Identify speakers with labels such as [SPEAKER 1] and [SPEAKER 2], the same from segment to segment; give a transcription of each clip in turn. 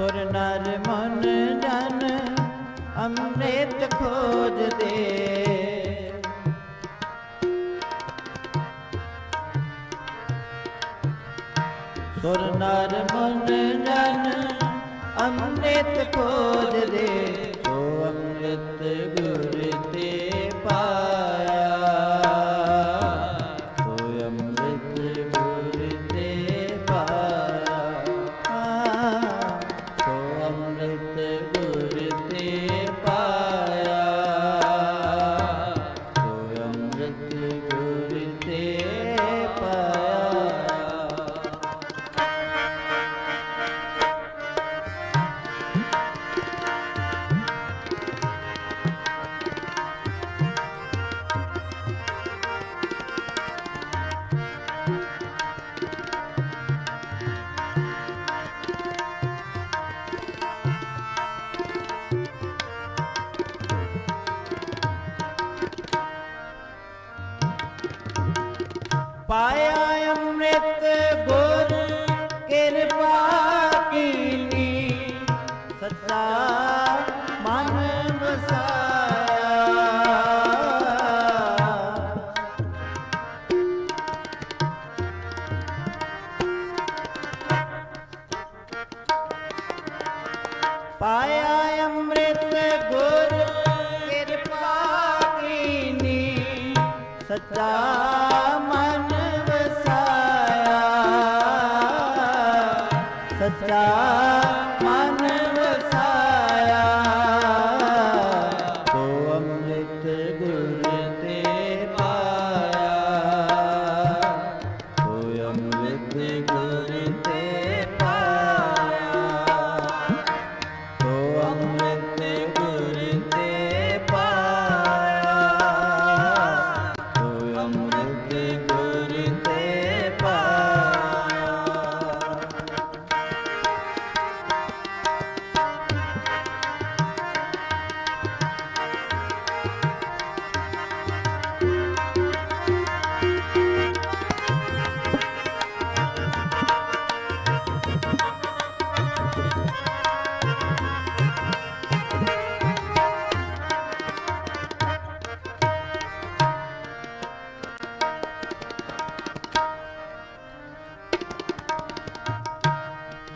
[SPEAKER 1] ਸੁਰ ਨਰ ਮਨ ਜਨ ਅੰਮ੍ਰਿਤ ਖੋਜਦੇ। ਸੁਰ ਨਰ ਮਨ ਜਨ ਅੰਮ੍ਰਿਤ ਖੋਜਦੇ। ਸੋ ਅੰਮ੍ਰਿਤ ਪਾਇਆ ਅੰਮ੍ਰਿਤ ਗੁਰ ਕਿਰਪਾ ਕੀਨੀ ਸੱਚਾ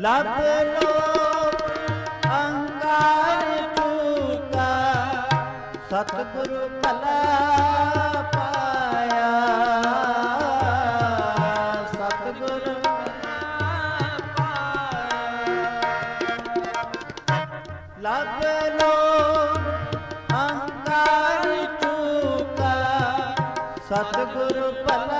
[SPEAKER 1] ਲੱਭ ਲੋ ਸਤਿਗੁਰੂ ਭਲਾ ਪਾਇਆ। ਸਤਿਗੁਰੂ ਲੋ ਅੰਗਾਰ ਸਤਿਗੁਰੂ ਭਲਾ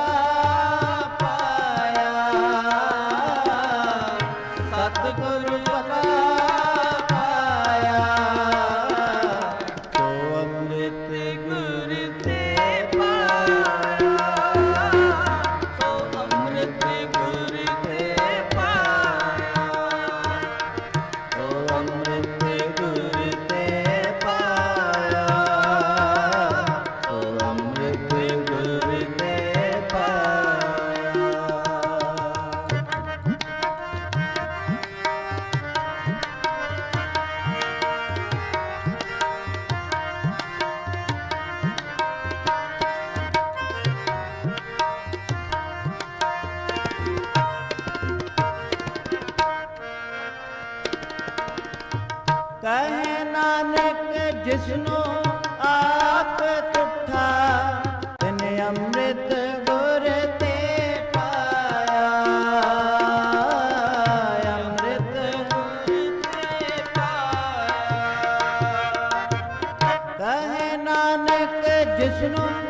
[SPEAKER 1] ਕਹਿ ਨਾਨਕ ਜਿਸਨੋ ਆਪ ਤੁਠਾ ਅੰਮ੍ਰਿਤ ਗੁਰ ਤੇ ਅੰਮ੍ਰਿਤ ਗੁਰ ਤੇ ਨਾਨਕ ਜਿਸਨੋ